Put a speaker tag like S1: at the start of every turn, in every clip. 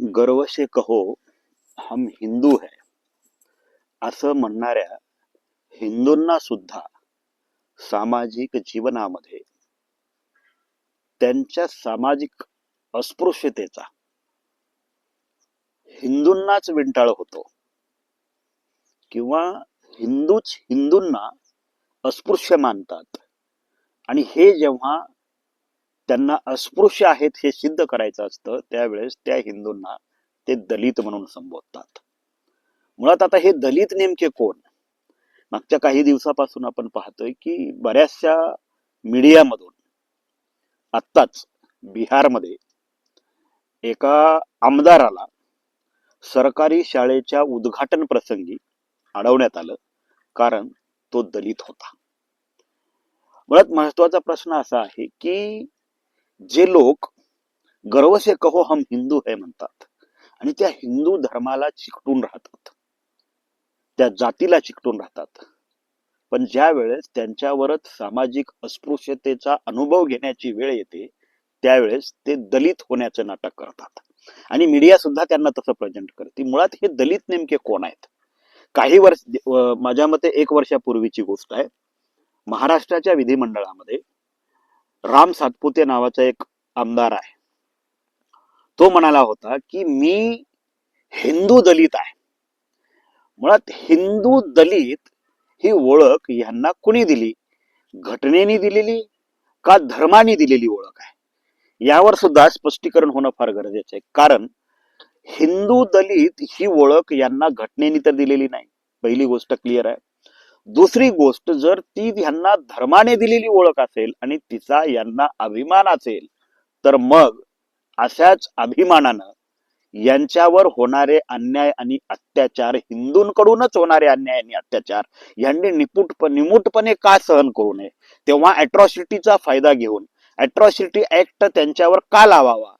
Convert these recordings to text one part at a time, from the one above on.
S1: गर्व से कहो हम हिंदू है. असं म्हणणाऱ्या हिंदूंना सुद्धा सामाजिक जीवनामध्ये त्यांच्या सामाजिक अस्पृश्यतेचा हिंदूंनाच विंटाळ होतो किंवा हिंदूच हिंदूंना अस्पृश्य मानतात. आणि हे जेव्हा त्यांना अस्पृश्य आहेत हे सिद्ध करायचं असतं त्यावेळेस त्या हिंदूंना ते दलित म्हणून संबोधतात. मुळात आता हे दलित नेमके कोण? मागच्या काही दिवसापासून आपण पाहतोय की बऱ्याचशा मीडियामधून आत्ताच बिहारमध्ये एका आमदाराला सरकारी शाळेच्या उद्घाटन प्रसंगी अडवण्यात आलं कारण तो दलित होता. मुळात महत्त्वाचा प्रश्न असा आहे की जे लोक गर्व से कहो हम हिंदू है म्हणतात. आणि त्या हिंदू धर्माला चिकटून राहतात. त्या जातीला चिकटून राहतात. पण ज्या वेळेस त्यांच्यावरच सामाजिक अस्पृश्यतेचा अनुभव घेण्याची वेळ येते त्यावेळेस ते दलित होण्याचं नाटक करतात. आणि मीडिया सुद्धा त्यांना तसं प्रेझेंट करते. मुळात हे दलित नेमके कोण आहेत? काही वर्ष माझ्या मते एक वर्षापूर्वीची गोष्ट आहे. महाराष्ट्राच्या विधिमंडळामध्ये राम सातपुते नावाचा एक आमदार आहे. तो म्हणाला होता की मी हिंदू दलित आहे. मुळात हिंदू दलित ही ओळख यांना कुणी दिली? घटनेनी दिलेली का धर्माने दिलेली ओळख आहे? यावर सुद्धा स्पष्टीकरण होणं फार गरजेचं आहे. कारण हिंदू दलित ही ओळख यांना घटनेनी तर दिलेली नाही. पहिली गोष्ट क्लिअर आहे. दुसरी गोष्ट जर ती यांना धर्माने दिलेली ओळख असेल आणि तिचा यांना अभिमान असेल तर मग अशाच अभिमानानं यांच्यावर होणारे अन्याय आणि अत्याचार हिंदूंकडूनच होणारे अन्याय आणि अत्याचार यांनी निपुट निमूटपणे का सहन करू नये? तेव्हा अट्रॉसिटीचा फायदा घेऊन अट्रॉसिटी ऍक्ट त्यांच्यावर का लावावा?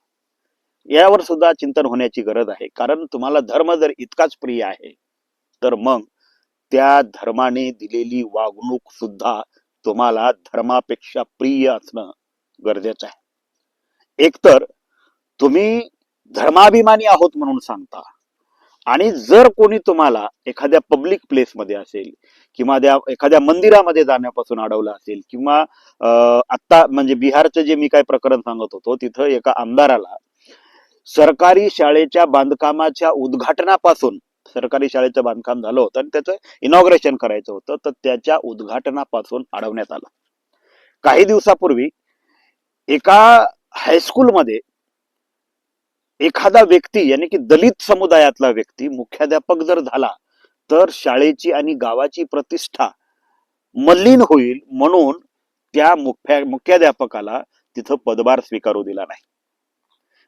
S1: यावर सुद्धा चिंतन होण्याची गरज आहे. कारण तुम्हाला धर्म जर इतकाच प्रिय आहे तर मग त्या धर्माने दिलेली वागणूक सुद्धा तुम्हाला धर्मापेक्षा प्रिय असणं गरजेचं आहे. एकतर तुम्ही धर्माभिमानी आहोत म्हणून सांगता आणि जर कोणी तुम्हाला एखाद्या पब्लिक प्लेसमध्ये असेल किंवा त्या एखाद्या मंदिरामध्ये जाण्यापासून अडवलं असेल किंवा अं, आत्ता म्हणजे बिहारचं जे मी काय प्रकरण सांगत होतो तिथं एका आमदाराला सरकारी शाळेच्या बांधकामाच्या उद्घाटनापासून सरकारी शाळेचं बांधकाम झालं होतं आणि त्याचं इनॉग्रेशन करायचं होतं. तर त्याच्या उद्घाटनापासून अडवण्यात आलं. काही दिवसापूर्वी एका हायस्कूलमध्ये एखादा व्यक्ती यानी की दलित समुदायातला व्यक्ती मुख्याध्यापक जर झाला तर शाळेची आणि गावाची प्रतिष्ठा मलिन होईल म्हणून त्या मुख्या मुख्याध्यापकाला तिथं पदभार स्वीकारू दिला नाही.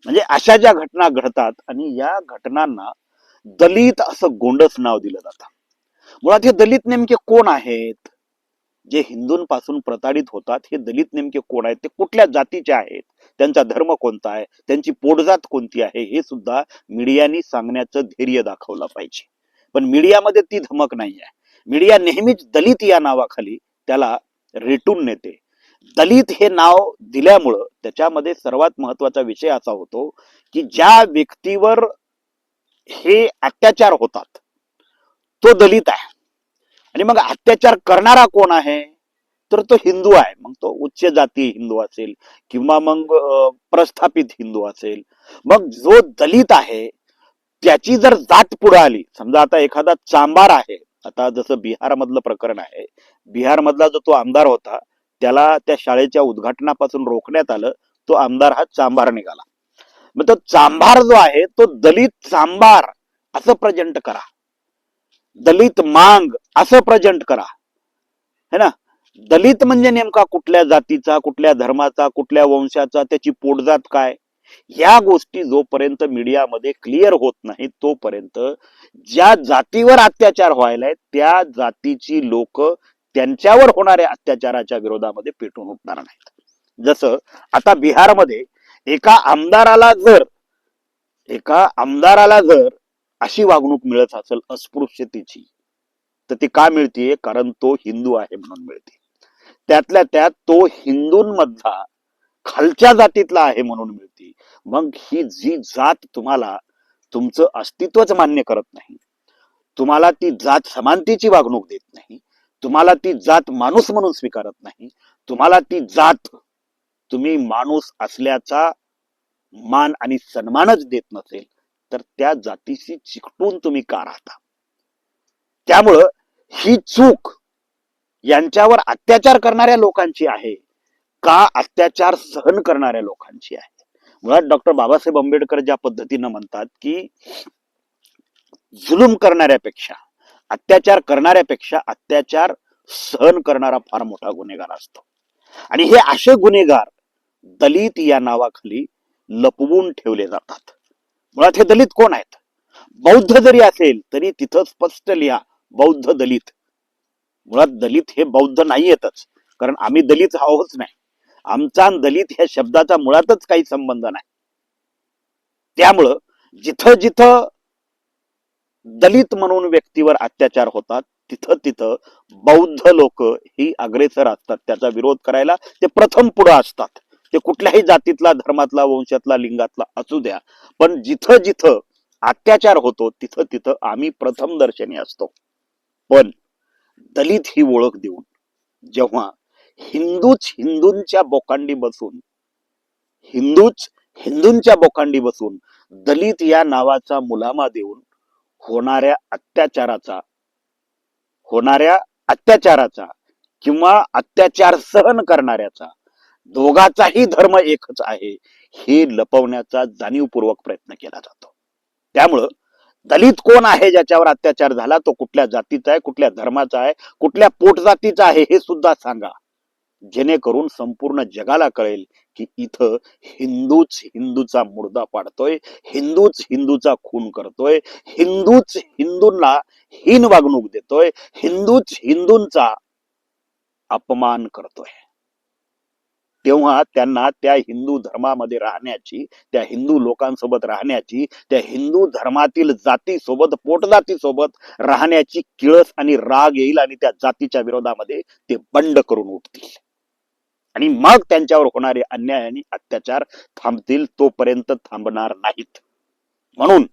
S1: म्हणजे अशा ज्या घटना घडतात आणि या घटनांना दलित असं गोंडस नाव दिलं जातं. मुळात हे दलित नेमके कोण आहेत? जे हिंदूंपासून प्रताडित होतात हे दलित नेमके कोण आहेत? ते कुठल्या जातीचे आहेत? त्यांचा धर्म कोणता आहे? त्यांची पोटजात कोणती आहे? हे सुद्धा मीडियानी सांगण्याचं धैर्य दाखवलं पाहिजे. पण मीडियामध्ये ती धमक नाही आहे. मीडिया नेहमीच दलित या नावाखाली त्याला रेटून नेते. दलित हे नाव दिल्यामुळं त्याच्यामध्ये सर्वात महत्त्वाचा विषय असा होतो की ज्या व्यक्तीवर हे अत्याचार होतात. तो दलित आहे. आणि मग अत्याचार करणारा कोण आहे? तर तो हिंदू आहे. मग तो उच्च जाती हिंदू असेल किंवा मग प्रस्थापित हिंदू असेल. मग जो दलित आहे त्याची जर जात पुढे आली समजा आता एखादा चांबार आहे आता जसं बिहार मधलं प्रकरण आहे बिहार मधला जो तो आमदार होता त्याला त्या शाळेच्या उद्घाटनापासून रोखण्यात आलं तो आमदार हा चांबार निघाला. मग तो चांभार जो आहे तो दलित चांबार असं प्रजंट करा. दलित मांग असं प्रजंट करा. है ना? दलित म्हणजे नेमका कुठल्या जातीचा कुठल्या धर्माचा कुठल्या वंशाचा त्याची पोटजात काय? या गोष्टी जोपर्यंत मीडियामध्ये क्लिअर होत नाही तोपर्यंत ज्या जातीवर अत्याचार व्हायलाय त्या जातीची लोक त्यांच्यावर होणाऱ्या अत्याचाराच्या विरोधामध्ये पेटून उठणार नाहीत. जसं आता बिहारमध्ये एका आमदाराला जर एका आमदाराला जर अशी वागणूक मिळत असेल अस्पृश्यतेची तर ती का मिळतीये? कारण तो हिंदू आहे म्हणून मिळते. त्यातल्या त्यात तो हिंदूंमधला खालच्या जातीतला आहे म्हणून मिळते. मग ही जी जात तुम्हाला तुमचं अस्तित्वच मान्य करत नाही. तुम्हाला ती जात समानतेची वागणूक देत नाही. तुम्हाला ती जात माणूस म्हणून स्वीकारत नाही. तुम्हाला ती जात तुम्ही माणूस असल्याचा मान आणि सन्मानच देत नसेल तर त्या जातीशी चिकटून तुम्ही का राहता? त्यामुळं ही चूक यांच्यावर अत्याचार करणाऱ्या लोकांची आहे का अत्याचार सहन करणाऱ्या लोकांची आहे? मुळात डॉक्टर बाबासाहेब आंबेडकर ज्या पद्धतीनं म्हणतात की जुलूम करणाऱ्यापेक्षा अत्याचार करणाऱ्यापेक्षा अत्याचार सहन करणारा फार मोठा गुन्हेगार असतो. आणि हे असे गुन्हेगार दलित या नावाखाली लपवून ठेवले जातात. मुळात हे दलित कोण आहेत? बौद्ध जरी असेल तरी तिथं स्पष्ट लिहा बौद्ध दलित. मुळात दलित हे बौद्ध नाही येतच कारण आम्ही दलित आहोतच नाही. आमचा दलित ह्या शब्दाचा मुळातच काही संबंध नाही. त्यामुळं जिथं जिथं दलित म्हणून व्यक्तीवर अत्याचार होतात तिथं तिथं बौद्ध लोक ही अग्रेसर असतात. त्याचा विरोध करायला ते प्रथम पुढे असतात. ते कुठल्याही जातीतला धर्मातला वंशातला लिंगातला असू द्या. पण जिथं जिथं अत्याचार होतो तिथं तिथं आम्ही प्रथम दर्शनी असतो. पण दलित ही ओळख देऊन जेव्हा हिंदूच हिंदूंच्या बोकांडी बसून हिंदूच हिंदूंच्या बोकांडी बसून दलित या नावाचा मुलामा देऊन होणाऱ्या अत्याचाराचा होणाऱ्या अत्याचाराचा किंवा अत्याचार सहन करणाऱ्याचा दोघाचाही धर्म एकच आहे हे लपवण्याचा जाणीवपूर्वक प्रयत्न केला जातो. त्यामुळं दलित कोण आहे ज्याच्यावर अत्याचार झाला तो कुठल्या जातीचा आहे कुठल्या धर्माचा आहे कुठल्या पोटजातीचा आहे हे सुद्धा सांगा. जेणेकरून संपूर्ण जगाला कळेल की इथं हिंदूच हिंदूचा मुर्दा पाडतोय हिंदूच हिंदूचा खून करतोय हिंदूच हिंदूंना हीन वागणूक देतोय हिंदूच हिंदूंचा अपमान करतोय. तेव्हा त्यांना त्या हिंदू धर्मामध्ये राहण्याची त्या हिंदू लोकांसोबत राहण्याची त्या हिंदू धर्मातील जाती सोबत सोबत राहण्याची किळस आणि राग येईल आणि त्या जातीच्या विरोधामध्ये ते बंड करून उठतील. आणि मग त्यांच्यावर होणारे अन्याय आणि अत्याचार थांबतील तोपर्यंत थांबणार नाहीत. म्हणून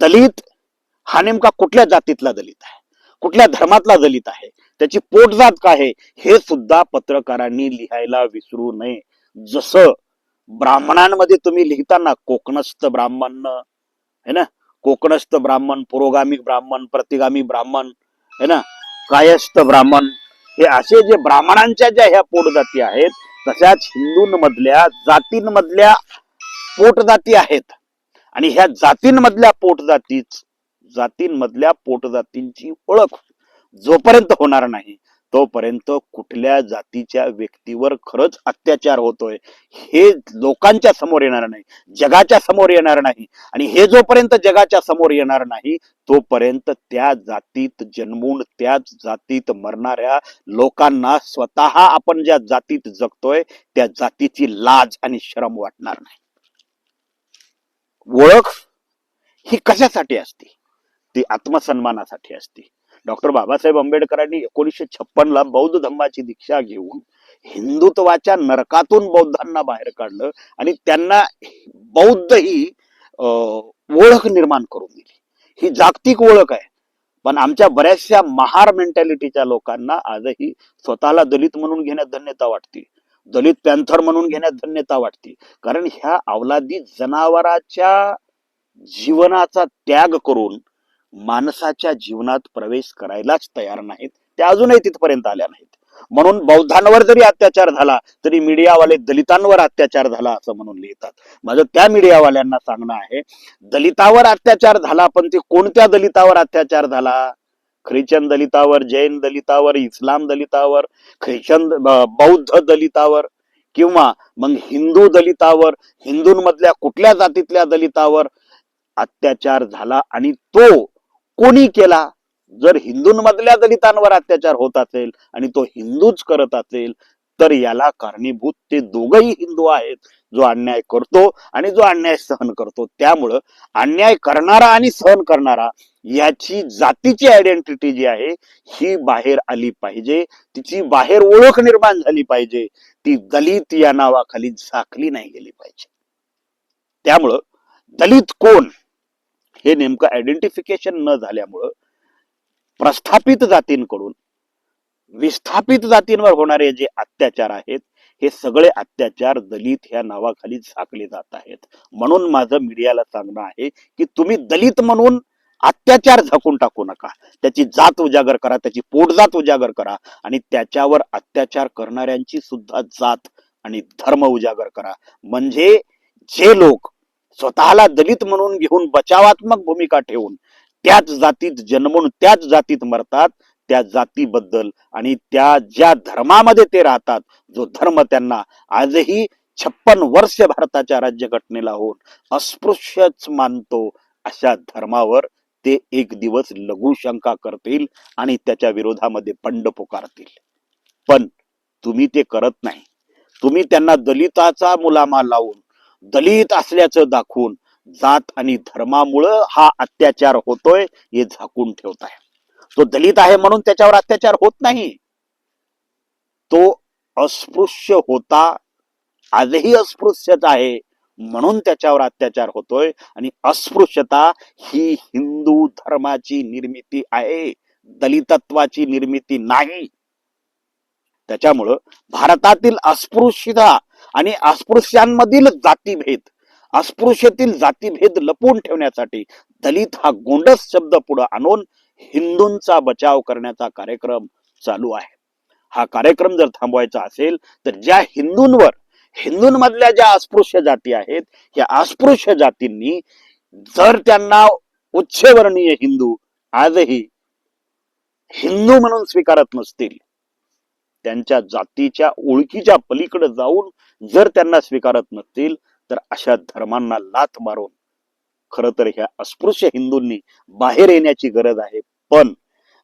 S1: दलित हा नेमका कुठल्या जातीतला दलित आहे? कुठल्या धर्मातला दलित आहे? त्याची पोटजात काय आहे? हे सुद्धा पत्रकारांनी लिहायला विसरू नये. जसं ब्राह्मणांमध्ये तुम्ही लिहिताना कोकणस्थ ब्राह्मण है ना? कोकणस्थ ब्राह्मण पुरोगामी ब्राह्मण प्रतिगामी ब्राह्मण है ना? कायस्थ ब्राह्मण. हे असे जे ब्राह्मणांच्या ज्या ह्या पोटजाती आहेत तशाच हिंदूंमधल्या जातींमधल्या पोटजाती आहेत. आणि ह्या जातींमधल्या पोटजातीच जातींमधल्या पोटजातींची ओळख जोपर्यंत होणार नाही तोपर्यंत कुठल्या जातीच्या व्यक्तीवर खरंच अत्याचार होतोय हे लोकांच्या समोर येणार नाही जगाच्या समोर येणार नाही. आणि हे जोपर्यंत जगाच्या समोर येणार नाही तोपर्यंत त्या जातीत जन्मून त्याच जातीत मरणाऱ्या लोकांना स्वतः आपण ज्या जातीत जगतोय त्या जातीची लाज आणि शरम वाटणार नाही. ओळख ही कशासाठी असते? ती आत्मसन्मानासाठी असते. डॉक्टर बाबासाहेब आंबेडकरांनी एकोणीसशे छप्पन ला बौद्ध धम्माची दीक्षा घेऊन हिंदुत्वाच्या नरकातून बौद्धांना बाहेर काढलं आणि त्यांना बौद्ध ही ओळख निर्माण करून दिली. ही जागतिक ओळख आहे. पण आमच्या बऱ्याचशा महार मेंटॅलिटीच्या लोकांना आजही स्वतःला दलित म्हणून घेण्यात धन्यता वाटते. दलित पॅन्थर म्हणून घेण्यात धन्यता वाटते. कारण ह्या अवलादी जनावराच्या जीवनाचा त्याग करून माणसाच्या जीवनात प्रवेश करायलाच तयार नाहीत. त्या अजूनही तिथपर्यंत आल्या नाहीत. म्हणून बौद्धांवर जरी अत्याचार झाला तरी मीडियावाले दलितांवर अत्याचार झाला असं म्हणून लिहितात. माझं त्या मीडियावाल्यांना सांगणं आहे दलितावर अत्याचार झाला पण ते कोणत्या दलितावर अत्याचार झाला? ख्रिश्चन दलितावर जैन दलितावर इस्लाम दलितावर ख्रिश्चन बौद्ध दलितावर किंवा मग हिंदू दलितावर हिंदूंमधल्या कुठल्या जातीतल्या दलितावर अत्याचार झाला आणि तो कोणी केला? जर हिंदूंमधल्या दलितांवर अत्याचार होत असेल आणि तो हिंदूच करत असेल तर याला कारणीभूत ते दोघही हिंदू आहेत. जो अन्याय करतो आणि जो अन्याय सहन करतो. त्यामुळं अन्याय करणारा आणि सहन करणारा याची जातीची आयडेंटिटी जी आहे ही बाहेर आली पाहिजे. तिची बाहेर ओळख निर्माण झाली पाहिजे. ती दलित या नावाखाली झाकली नाही गेली पाहिजे. त्यामुळं दलित कोण? हे नेमकं आयडेंटिफिकेशन न झाल्यामुळं प्रस्थापित जातींकडून विस्थापित जातींवर होणारे जे अत्याचार आहेत हे सगळे अत्याचार दलित ह्या नावाखाली झाकले जात आहेत. म्हणून माझं मीडियाला सांगणं आहे की तुम्ही दलित म्हणून अत्याचार झाकून टाकू नका. त्याची जात उजागर करा त्याची पोटजात उजागर करा आणि त्याच्यावर अत्याचार करणाऱ्यांची सुद्धा जात आणि धर्म उजागर करा. म्हणजे जे लोक स्वतःला दलित म्हणून घेऊन बचावात्मक भूमिका ठेवून त्याच जातीत जन्मून त्याच जातीत मरतात त्या जातीबद्दल आणि त्या ज्या धर्मामध्ये ते राहतात जो धर्म त्यांना आजही छप्पन वर्ष भारताच्या राज्यघटनेला होऊन अस्पृश्यच मानतो अशा धर्मावर ते एक दिवस लघुशंका करतील आणि त्याच्या विरोधामध्ये बंड पुकारतील. पण तुम्ही ते करत नाही. तुम्ही त्यांना दलिताचा मुलामा लावून दलित असल्याचं दाखवून जात आणि धर्मामुळं हा अत्याचार होतोय हे झाकून ठेवताय तो दलित आहे म्हणून त्याच्यावर अत्याचार होत नाही. तो अस्पृश्य होता आजही अस्पृश्यच आहे म्हणून त्याच्यावर अत्याचार होतोय. आणि अस्पृश्यता ही हिंदू धर्माची निर्मिती आहे दलितत्वाची निर्मिती नाही. त्याच्यामुळं भारतातील अस्पृश्यता आणि अस्पृश्यांमधील जातीभेद अस्पृश्यतील जातीभेद लपवून ठेवण्यासाठी दलित हा गोंडस शब्द पुढे आणून हिंदूंचा बचाव करण्याचा कार्यक्रम चालू आहे. हा कार्यक्रम जर थांबवायचा असेल तर ज्या हिंदूंवर हिंदूंमधल्या ज्या अस्पृश्य जाती आहेत या अस्पृश्य जातींनी जर त्यांना उच्चवर्णीय हिंदू आजही हिंदू म्हणून स्वीकारत नसतील त्यांच्या जातीच्या ओळखीच्या पलीकडे जाऊन जर त्यांना स्वीकारत नसतील तर अशा धर्मांना लाथ मारून खर तर ह्या अस्पृश्य हिंदूंनी बाहेर येण्याची गरज आहे. पण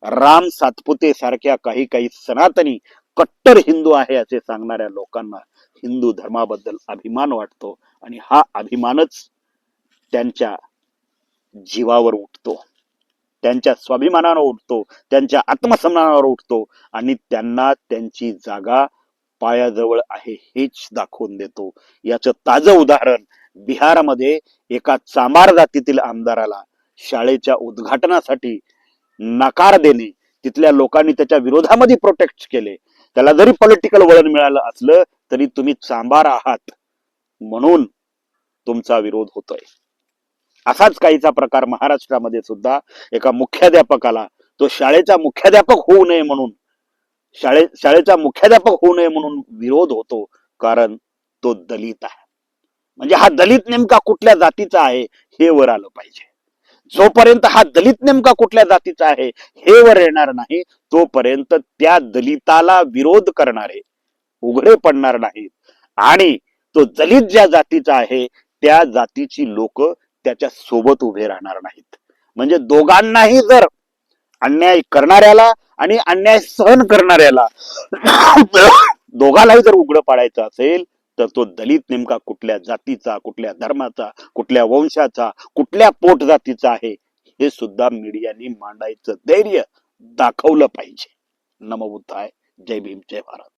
S1: राम सातपुते सारख्या काही काही सनातनी कट्टर हिंदू आहे असे सांगणाऱ्या लोकांना हिंदू धर्माबद्दल अभिमान वाटतो आणि हा अभिमानच त्यांच्या जीवावर उठतो. त्यांच्या स्वाभिमानावर उठतो त्यांच्या आत्मसन्मानावर उठतो आणि त्यांना त्यांची जागा पायाजवळ आहे हेच दाखवून देतो. याचं ताजं उदाहरण बिहारमध्ये एका चांबार जातीतील आमदाराला शाळेच्या उद्घाटनासाठी नकार देणे तिथल्या लोकांनी त्याच्या विरोधामध्ये प्रोटेक्ट केले. त्याला जरी पॉलिटिकल वळण मिळालं असलं तरी तुम्ही चांबार आहात म्हणून तुमचा विरोध होतोय. असाच काहीचा प्रकार महाराष्ट्रामध्ये सुद्धा एका मुख्याध्यापकाला तो शाळेचा मुख्याध्यापक होऊ नये म्हणून शाळे शाळेचा मुख्याध्यापक होऊ नये म्हणून विरोध होतो कारण तो दलित आहे. म्हणजे हा दलित नेमका कुठल्या जातीचा आहे हे वर आलं पाहिजे. जोपर्यंत हा दलित नेमका कुठल्या जातीचा आहे हे वर येणार नाही तोपर्यंत त्या दलिताला विरोध करणारे उघडे पडणार नाहीत. आणि तो दलित ज्या जातीचा आहे त्या जातीची लोक त्याच्या सोबत उभे राहणार नाहीत. म्हणजे दोघांनाही जर अन्याय करणाऱ्याला आणि अन्याय सहन करणाऱ्याला दोघालाही जर उघड पाडायचं असेल तर तो दलित नेमका कुठल्या जातीचा कुठल्या धर्माचा कुठल्या वंशाचा कुठल्या पोट जातीचा आहे हे सुद्धा मीडियाने मांडायचं धैर्य दाखवलं पाहिजे. नमबुद्धाय जय भीम जय भारत.